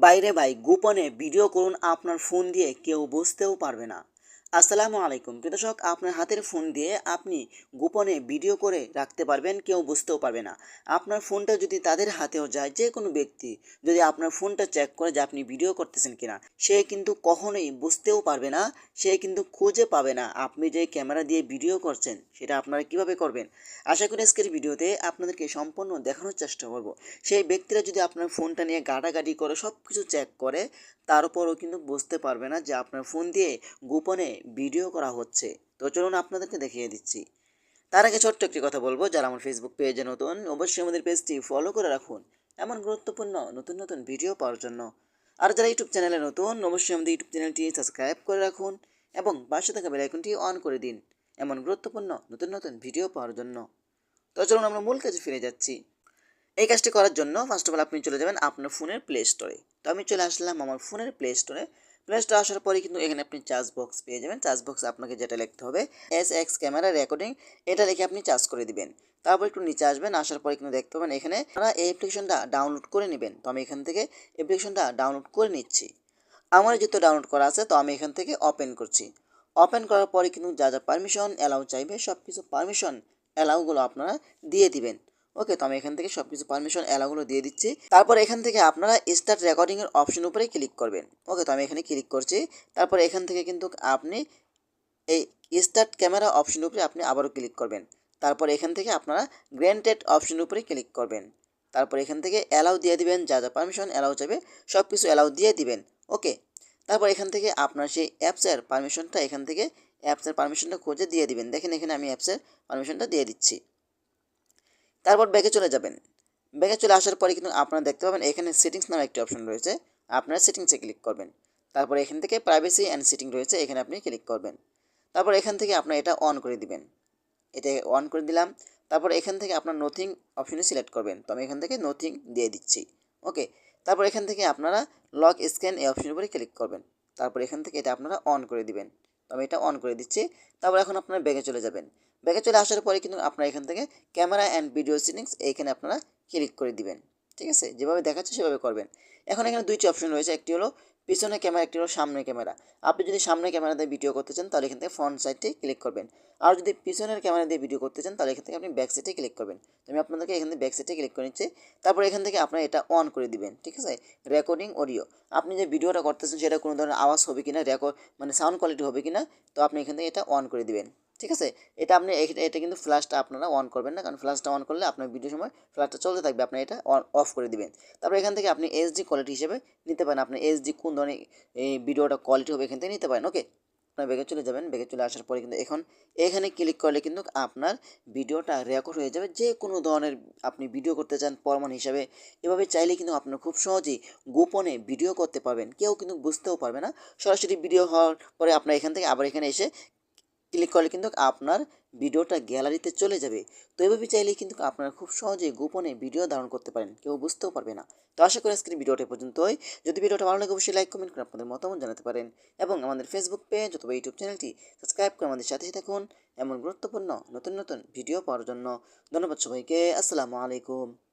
বাইরে ভাই গোপনে ভিডিও করুন আপনার ফোন দিয়ে কেউ বুঝতেও পারবে না। আসসালামু আলাইকুম। দর্শক, আপনার হাতের ফোন দিয়ে আপনি গোপনে ভিডিও করে রাখতে পারবেন, কেউ বুঝতেও পারবে না। আপনার ফোনটা যদি তাদের হাতেও যায়, যে কোনো ব্যক্তি যদি আপনার ফোনটা চেক করে যে আপনি ভিডিও করতেছেন কিনা, সে কিন্তু কখনোই বুঝতেও পারবে না, সে কিন্তু খুঁজে পাবে না আপনি যে ক্যামেরা দিয়ে ভিডিও করছেন, সেটা আপনারা কীভাবে করবেন। আশা করি আজকের ভিডিওতে আপনাদেরকে সম্পূর্ণ দেখানোর চেষ্টা করব। সেই ব্যক্তিরা যদি আপনার ফোনটা নিয়ে গাটাগাটি করে সব কিছু চেক করে তারপরও কিন্তু বুঝতে পারবে না যে আপনার ফোন দিয়ে গোপনে ভিডিও করা হচ্ছে। তো চলুন আপনাদেরকে দেখিয়ে দিচ্ছি। তার আগে ছোট্ট একটি কথা বলব, যারা আমার ফেসবুক পেজে নতুন, অবশ্যই আমাদের পেজটি ফলো করে রাখুন এমন গুরুত্বপূর্ণ নতুন নতুন ভিডিও পাওয়ার জন্য। আর যারা ইউটিউব চ্যানেলে নতুন, অবশ্যই আমাদের ইউটিউব চ্যানেলটি সাবস্ক্রাইব করে রাখুন এবং পাশে থাকা বেলাইকনটি অন করে দিন এমন গুরুত্বপূর্ণ নতুন নতুন ভিডিও পাওয়ার জন্য। তো চলুন আমরা মূল কাজে ফিরে যাচ্ছি। এই কাজটি করার জন্য ফার্স্ট অফ অল আপনি চলে যাবেন আপনার ফোনের প্লে স্টোরে তো আমি চলে আসলাম আমার ফোনের প্লে স্টোরে প্লে আসার পরে কিন্তু এখানে আপনি চার্জ বক্স পেয়ে যাবেন। চার্জ বক্সে আপনাকে যেটা লিখতে হবে এস এক্স ক্যামেরা রেকর্ডিং এটা লিখে আপনি চার্জ করে দিবেন। তারপর একটু নিচে আসবেন, আসার পরে কিন্তু দেখতে পাবেন এখানে আপনারা এই অ্যাপ্লিকেশনটা ডাউনলোড করে নেবেন। তো আমি এখান থেকে অ্যাপ্লিকেশনটা ডাউনলোড করে নিচ্ছি। আমার যেহেতু ডাউনলোড করা আছে, তো আমি এখান থেকে ওপেন করছি। ওপেন করার পরে কিন্তু যা যা পারমিশন অ্যালাউ চাইবে সব কিছু পারমিশন অ্যালাউগুলো আপনারা দিয়ে দিবেন। ওকে তো আমি এখান থেকে সব কিছু পারমিশন অ্যালাউগুলো দিয়ে দিচ্ছি। তারপর এখান থেকে আপনারা স্টার্ট রেকর্ডিংয়ের অপশন উপরে ক্লিক করবেন। ওকে তো আমি এখানে ক্লিক করছি। তারপর এখান থেকে কিন্তু আপনি এই স্টার্ট ক্যামেরা অপশন উপরে আপনি আবারও ক্লিক করবেন। তারপর এখান থেকে আপনারা গ্র্যান্টেড অপশন উপরে ক্লিক করবেন। তারপর এখান থেকে অ্যালাউ দিয়ে দিবেন, যা যা পারমিশন অ্যালাউ যাবে সব কিছু অ্যালাউ দিয়ে দিবেন। ওকে তারপর এখান থেকে আপনার সেই অ্যাপসের পারমিশনটা এখান থেকে অ্যাপসের পারমিশনটা খুঁজে দিয়ে দিবেন। দেখেন এখানে আমি অ্যাপসের পারমিশনটা দিয়ে দিচ্ছি। তারপর ব্যাগে চলে যাবেন। ব্যাগে চলে আসার পরে কিন্তু আপনারা দেখতে পাবেন এখানে সেটিংস নামে একটি অপশন রয়েছে। আপনারা সেটিংসে ক্লিক করবেন। তারপর এখান থেকে প্রাইভেসি অ্যান্ড সেটিং রয়েছে, এখানে আপনি ক্লিক করবেন। তারপর এখান থেকে আপনার এটা অন করে দিবেন। এটা অন করে দিলাম। তারপর এখান থেকে আপনার নথিং অপশনে সিলেক্ট করবেন। তো আমি এখান থেকে নথিং দিয়ে দিচ্ছি। ওকে তারপর এখান থেকে আপনারা লক স্ক্যান এই অপশনের উপরে ক্লিক করবেন। তারপর এখান থেকে এটা আপনারা অন করে দিবেন। আমি এটা অন করে দিচ্ছি। তারপর এখন আপনারা ব্যাগে চলে যাবেন। ব্যাগে চলে আসার পরে কিন্তু আপনারা এখান থেকে ক্যামেরা অ্যান্ড ভিডিও সেটিংস এইখানে আপনারা ক্লিক করে দিবেন। ঠিক আছে? যেভাবে দেখাচ্ছে সেভাবে করবেন। এখন এখানে দুইটি অপশন রয়েছে। একটি হলো পিছনে ক্যামেরা, একটি হলো সামনে ক্যামেরা। আপনি যদি সামনে ক্যামেরা দিয়ে ভিডিও করতে চান, তাহলে এখান থেকে ফ্রন্ট সাইডটি ক্লিক করবেন। আর যদি পিছনের ক্যামেরা দিয়ে ভিডিও করতে চান, তাহলে এখান থেকে আপনি ব্যাক সাইডে ক্লিক করবেন। আমি আপনাদেরকে এখান থেকে ব্যাক সাইডে ক্লিক করে নিচ্ছি। তারপর এখান থেকে আপনারা এটা অন করে দিবেন, ঠিক আছে? রেকর্ডিং অডিও আপনি যে ভিডিওটা করতেছেন, সেটা কোনো ধরনের আওয়াজ হবে কিনা রেকর্ড মানে সাউন্ড কোয়ালিটি হবে কিনা, তো আপনি এখান থেকে এটা অন করে দিবেন। ঠিক আছে? এটা আপনি এটা কিন্তু ফ্ল্যাশটা আপনারা অন করবেন না, কারণ ফ্ল্যাশটা অন করলে আপনার ভিডিও সময় ফ্ল্যাশটা চলতে থাকবে, আপনি এটা অন অফ করে দিবেন। তারপর এখান থেকে আপনি এইচডি কোয়ালিটি হিসেবে নিতে পারেন, আপনি এইচডি কোন ধরনের, এই ভিডিওটা কোয়ালিটি হবে এখান থেকে নিতে পারেন ওকে আপনার ব্যাগে চলে যাবেন ব্যাগে চলে আসার পরে কিন্তু এখন এখানে ক্লিক করলে কিন্তু আপনার ভিডিওটা রেকর্ড হয়ে যাবে, যে কোনো ধরনের আপনি ভিডিও করতে চান প্রমাণ হিসাবে, এভাবে চাইলে কিন্তু আপনার খুব সহজেই গোপনে ভিডিও করতে পারবেন, কেউ কিন্তু বুঝতেও পারবে না। সরাসরি ভিডিও হওয়ার পরে আপনার এখান থেকে আবার এখানে এসে ক্লিক করলে কিন্তু আপনার ভিডিওটা গ্যালারিতে চলে যাবে। তো এভাবে চাইলে কিন্তু আপনারা খুব সহজেই গোপনে ভিডিও ধারণ করতে পারেন, কেউ বুঝতেও পারবে না। তো আশা করি আজকের এ পর্যন্তই। যদি ভিডিওটা ভালো লাগে অবশ্যই লাইক কমেন্ট করে আপনাদের মতামত জানাতে পারেন এবং আমাদের ফেসবুক পেজ অথবা ইউটিউব চ্যানেলটি সাবস্ক্রাইব করে আমাদের সাথে থাকুন এমন গুরুত্বপূর্ণ নতুন নতুন ভিডিও পাওয়ার জন্য। ধন্যবাদ সবাইকে, আসসালামু আলাইকুম।